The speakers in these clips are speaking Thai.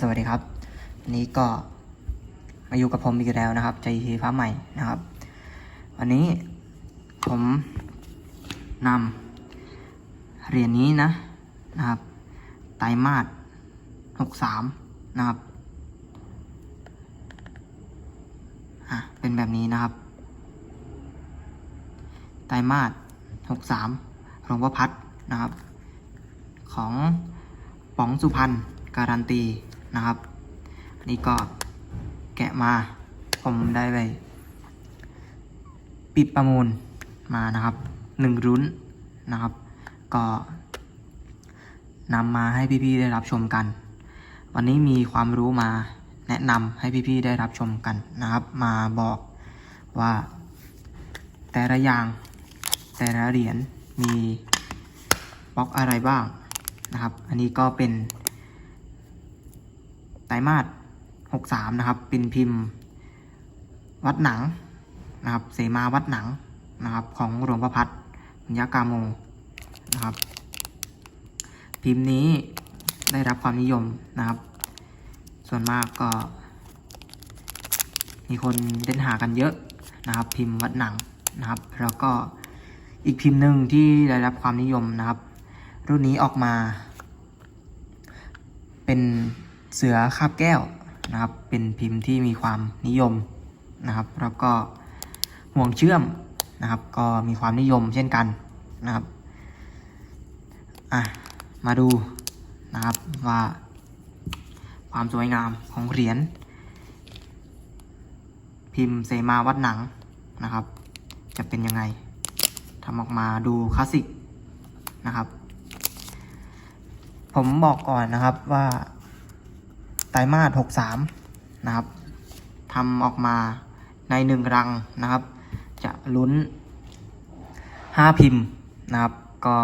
สวัสดีครับวันนี้ก็มาอยู่กับผมอีกแล้วนะครับใจทีฟ้าใหม่นะครับ วันนี้ผมนำเหรียญนี้นะนะครับ ไตรมาสหกสามนะครับอะเป็นแบบนี้นะครับ ไตรมาสหกสามหลวงพ่อพัดนะครับ ของป๋องสุพรรณการันตี นะครับนี่ก็แกะมาผมได้ไปปิดประมูลมานะครับหนึ่งรุ้นนะครับ ก็นำมาให้พี่ๆได้รับชมกัน วันนี้มีความรู้มาแนะนำให้พี่ๆได้รับชมกันนะครับ มาบอกว่าแต่ละอย่างแต่ละเหรียญมีบล็อกอะไรบ้างนะครับ อันนี้ก็เป็น ไตรมาส63 นะครับ เป็นพิมพ์ วัดหนังนะครับ เสมาวัดหนังนะครับ ของหลวงพ่อพัดบุญญากาโมนะครับ พิมพ์นี้ได้รับความนิยมนะครับ ส่วนมากก็ มีคนเล่นหากันเยอะนะครับ พิมพ์วัดหนังนะครับ แล้วก็อีกพิมพ์หนึ่งที่ได้รับความนิยมนะครับ รุ่นนี้ออกมา เป็น เสือคาบแก้วนะครับ เป็นพิมพ์ที่มีความนิยมนะครับ แล้วก็ห่วงเชื่อมนะครับ ก็มีความนิยมเช่นกันนะครับอะมาดูนะครับว่าความสวยงามของเหรียญพิมพ์เสมาวัดหนังนะครับ จะเป็นยังไงทำออกมาดูคลาสสิกนะครับ ผมบอกก่อนนะครับว่า ไตรมาสหกสามนะครับทำออกมาในหนึ่งรังนะครับ จะลุ้นห้าพิมพ์นะครับ ก็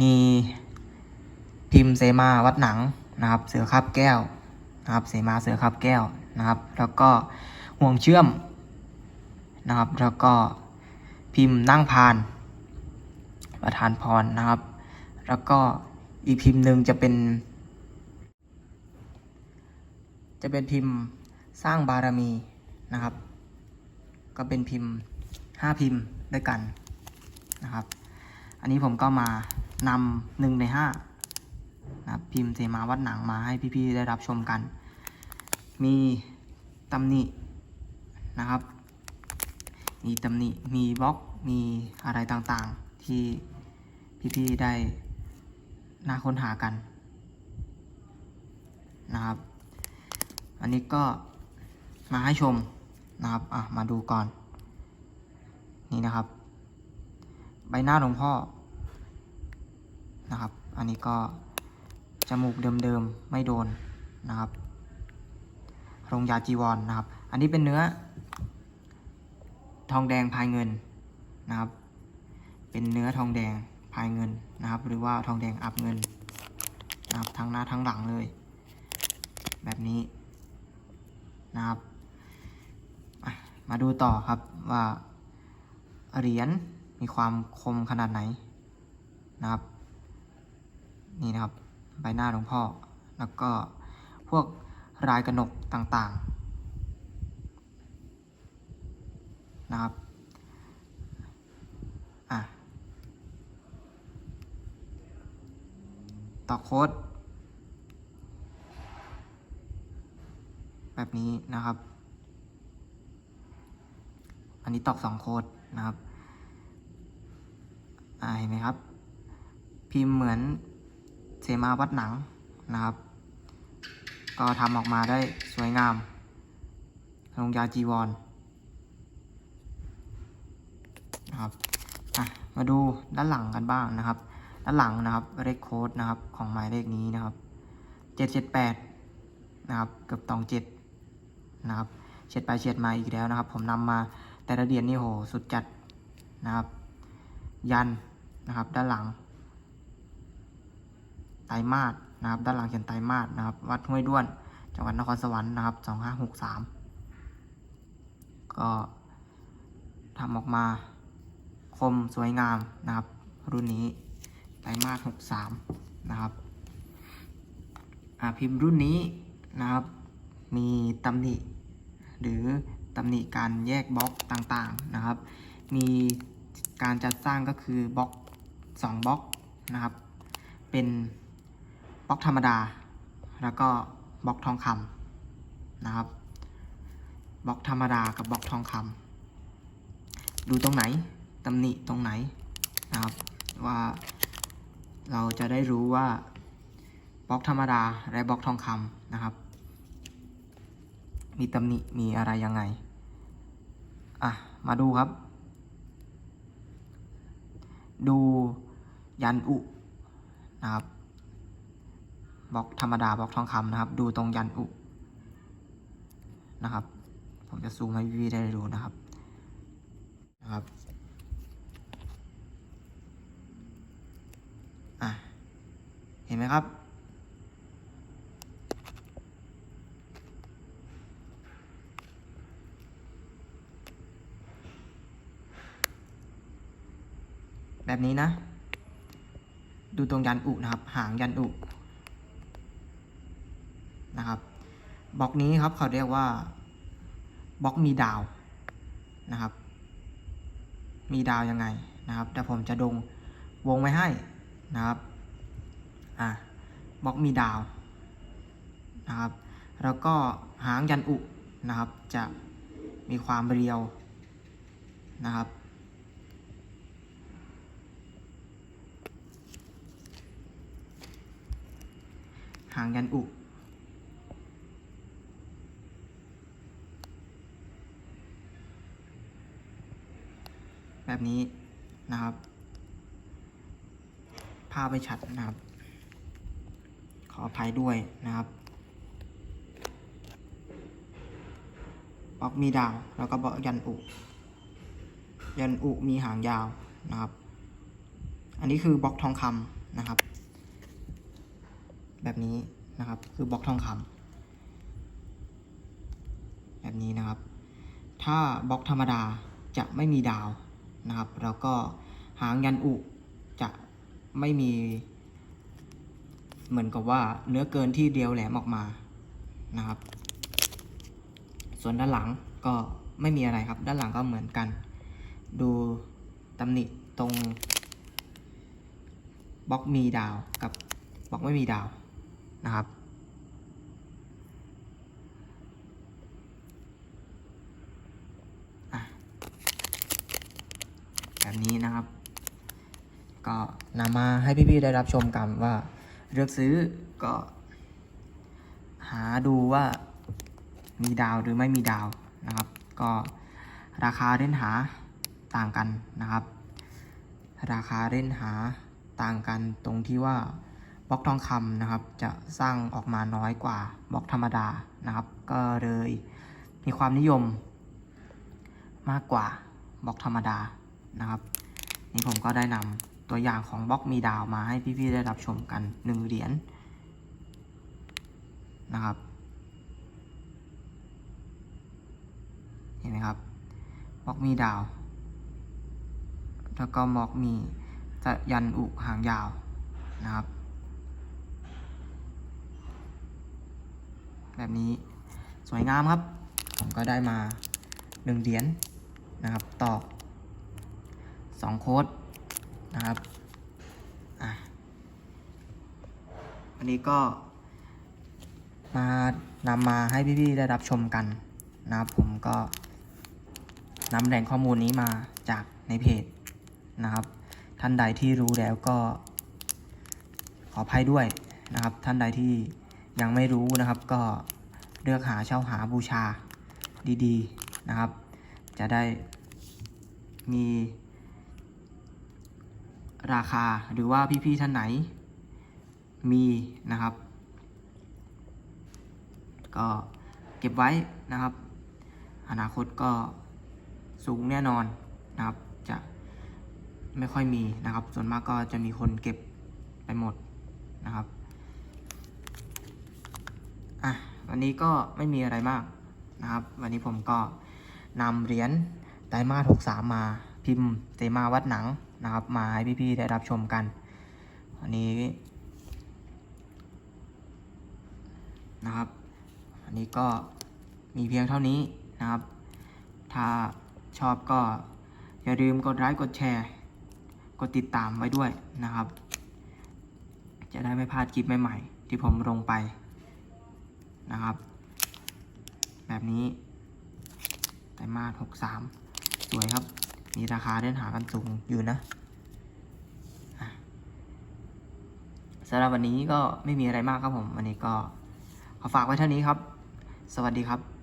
มีพิมพ์เสมาวัดหนังนะครับ เสือคาบแก้วนะครับ เสมาเสือคาบแก้วนะครับ แล้วก็ห่วงเชื่อมนะครับ แล้วก็พิมพ์นั่งพาน ประธานพรนะครับ แล้วก็อีกพิมพ์หนึ่งจะเป็น จะเป็นพิมพ์สร้างบารมีนะครับ ก็เป็นพิมพ์ห้าพิมพ์ด้วยกันนะครับ อันนี้ผมก็มานำหนึ่งในห้านะพิมพ์เสมาวัดหนังมาให้พี่ๆได้รับชมกัน มีตำหนินะครับ มีตำหนิ มีบล็อก มีอะไรต่างๆ ที่พี่ๆได้น่าค้นหากันนะครับ อันนี้ก็มาให้ชมนะครับ อะ มาดูก่อน นี่นะครับ ใบหน้าหลวงพ่อ นะครับ อันนี้ก็จมูกเดิมๆ ไม่โดนนะครับลงยาจีวรนนะครับ อันนี้เป็นเนื้อ ทองแดงพายเงินนะครับ เป็นเนื้อทองแดงพายเงินนะครับ หรือว่าทองแดงอับเงินนะครับทั้งหน้าทั้งหลังเลย แบบนี้ นะครับ มาดูต่อครับว่าเหรียญมีความคมขนาดไหนนะครับ นี่นะครับใบหน้าหลวงพ่อ แล้วก็พวกรายกระหนกต่างๆนะครับอะต่อโค้ด แบบนี้นะครับ อันนี้ตอกสองโคดนะครับเห็นไหมครับ พิมพ์เหมือนเสมาวัดหนังนะครับ ก็ทำออกมาได้สวยงามลงยาจีวรนะครับมาดูด้านหลังกันบ้างนะครับ ด้านหลังนะครับเลขโค้ดนะครับของหมายเลขนี้นะครับเจ็ดเจ็ดแปดนะครับเกือบตองเจ็ด นะครับเฉียดไปเฉียดมาอีกแล้วนะครับ ผมนำมาแต่ละเดียนนี่โหสุดจัดนะครับ ยันนะครับ ด้านหลัง ไตมาสนะครับ ด้านหลังเขียนไตมาสนะครับ วัดห้วยด้วน จังหวัดนครสวรรค์นะครับสองห้าหกสามก็ทำออกมาคมสวยงามนะครับ รุ่นนี้ไตมาสหกสามนะครับอ่าพิมพ์รุ่นนี้นะครับ มีตำหนิ หรือตำหนิการแยกบล็อกต่างๆนะครับ มีการจัดสร้างก็คือบล็อก2บล็อกนะครับ เป็นบล็อกธรรมดา แล้วก็บล็อกทองคำนะครับบล็อกธรรมดากับบล็อกทองคำดูตรงไหนตำหนิตรงไหนนะครับว่าเราจะได้รู้ว่าบล็อกธรรมดาและบล็อกทองคำนะครับ มีตำหนิ มีอะไรยังไง อะ มาดูครับ ดูยันอุนะครับบล็อกธรรมดาบล็อกทองคำนะครับ ดูตรงยันอุนะครับ ผมจะซูมให้พี่ได้ดูนะครับนะครับอะเห็นไหมครับ แบบนี้นะ ดูตรงยันอุนะครับ หางยันอุนะครับบล็อกนี้ครับเขาเรียกว่าบล็อกมีดาวนะครับ มีดาวยังไงนะครับ แต่ผมจะดงวงไว้ให้นะครับอะบล็อกมีดาวนะครับ แล้วก็หางยันอุนะครับ จะมีความเรียวนะครับ หางยันอุแบบนี้นะครับ ภาพไม่ชัดนะครับ ขออภัยด้วยนะครับบล็อกมีดาว แล้วก็บล็อกยันอุ ยันอุมีหางยาวนะครับ อันนี้คือบล็อกทองคำนะครับ แบบนี้นะครับ คือบล็อกทองคำแบบนี้นะครับ ถ้าบล็อกธรรมดาจะไม่มีดาวนะครับ แล้วก็หางยันอุจะไม่มี เหมือนกับว่าเนื้อเกินที่เดียวแหลมออกมานะครับ ส่วนด้านหลังก็ไม่มีอะไรครับ ด้านหลังก็เหมือนกัน ดูตำหนิตรงบล็อกมีดาวกับบล็อกไม่มีดาว นะครับ แบบนี้นะครับ ก็นำมาให้พี่ๆได้รับชมกันว่าเลือกซื้อก็หาดูว่ามีดาวหรือไม่มีดาวนะครับ ก็ราคาเล่นหาต่างกันนะครับ ราคาเล่นหาต่างกันตรงที่ว่า บล็อกทองคำนะครับ จะสร้างออกมาน้อยกว่าบล็อกธรรมดานะครับ ก็เลยมีความนิยมมากกว่าบล็อกธรรมดานะครับนี่ผมก็ได้นำตัวอย่างของบล็อกมีดาวมาให้พี่ๆได้รับชมกันหนึ่งเหรียญนะครับเห็นไหมครับบล็อกมีดาว แล้วก็บล็อกมีจะยันอุหางยาวนะครับ แบบนี้สวยงามครับ ผมก็ได้มาหนึ่งเหรียญนะครับ ต่อสองโค้ดนะครับอะวันนี้ก็มานำมาให้พี่ๆได้รับชมกันนะครับ ผมก็นำแหล่งข้อมูลนี้มาจากในเพจนะครับ ท่านใดที่รู้แล้วก็ขออภัยด้วยนะครับ ท่านใดที่ ยังไม่รู้นะครับก็เลือกหาเช่าหาบูชาดีๆนะครับ จะได้มีราคาหรือว่าพี่ๆท่านไหนมีนะครับ ก็เก็บไว้นะครับ อนาคตก็สูงแน่นอนนะครับ จะไม่ค่อยมีนะครับ ส่วนมากก็จะมีคนเก็บไปหมดนะครับ อะ วันนี้ก็ไม่มีอะไรมากนะครับ วันนี้ผมก็นำเหรียญไตรมาส63 มาพิมพ์เตมาวัดหนังนะครับ มาให้พี่ๆได้รับชมกันวันนี้นะครับ อันนี้ก็มีเพียงเท่านี้นะครับ ถ้าชอบก็อย่าลืมกดไลค์กดแชร์ กดติดตามไว้ด้วยนะครับ จะได้ไม่พลาดคลิปใหม่ๆ ที่ผมลงไป นะครับ แบบนี้ไตรมาสหกสามสวยครับ มีราคาเดินหากันสูงอยู่นะสำหรับวันนี้ก็ไม่มีอะไรมากครับผม วันนี้ก็ขอฝากไว้เท่านี้ครับ สวัสดีครับ